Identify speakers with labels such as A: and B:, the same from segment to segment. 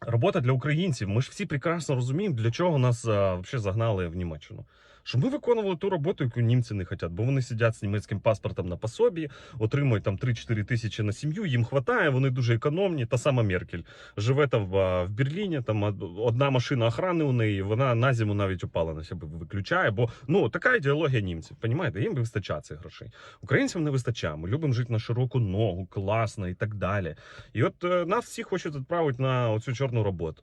A: робота для українців. Ми ж всі прекрасно розуміємо, для чого нас а, взагалі загнали в Німеччину. Щоб ми виконували ту роботу, яку німці не хочуть, бо вони сидять з німецьким паспортом на пособі, отримують там 3-4 тисячі на сім'ю, їм хватає, вони дуже економні. Та сама Меркель живе там в, Берліні, там одна машина охорони у неї, вона на зиму навіть опалення себе виключає. Бо ну така ідеологія німців. Понімаєте, їм вистачає цих грошей. Українцям не вистачає. Ми любимо жити на широку ногу, класно і так далі. І от е, нас всіх хочуть відправити на оцю чорну роботу.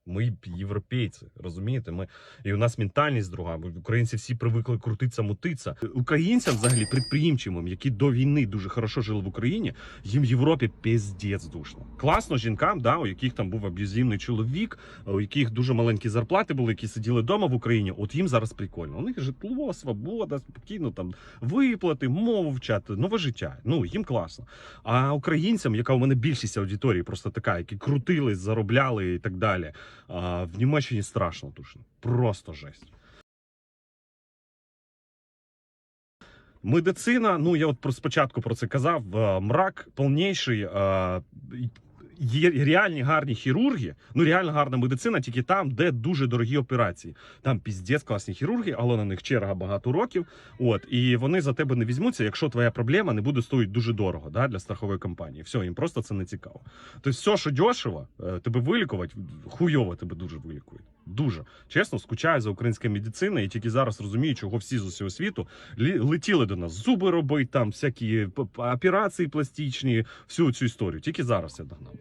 A: Ми європейці, розумієте? Ми і у нас ментальність друга. Українці всі привикли крутитися, мутитися. Українцям, взагалі, підприємчим, які до війни дуже хорошо жили в Україні, їм в Європі піздець душно. Класно жінкам, да, у яких там був аб'юзивний чоловік, у яких дуже маленькі зарплати були, які сиділи вдома в Україні. От їм зараз прикольно. У них житло, свобода, спокійно там виплати, мову вчати, нове життя. Ну їм класно. А українцям, яка у мене більшість аудиторії, просто така, які крутились, заробляли і так далі. В Німеччині страшно тушно. Просто жесть. Медицина, ну я от спочатку про це казав. Мрак повніший. Є реальні гарні хірурги, ну реально гарна медицина, тільки там, де дуже дорогі операції. Там піздець класні хірурги, але на них черга багато років. От і вони за тебе не візьмуться, якщо твоя проблема не буде стоїти дуже дорого да, для страхової компанії. Все, їм просто це не цікаво. Тобто, все, що дешево, е, тебе вилікувати, хуйово тебе дуже вилікують. Дуже чесно, скучаю за українською медициною і тільки зараз розумію, чого всі з усього світу летіли до нас зуби робити, там всякі операції пластичні, всю цю історію. Тільки зараз я догнав.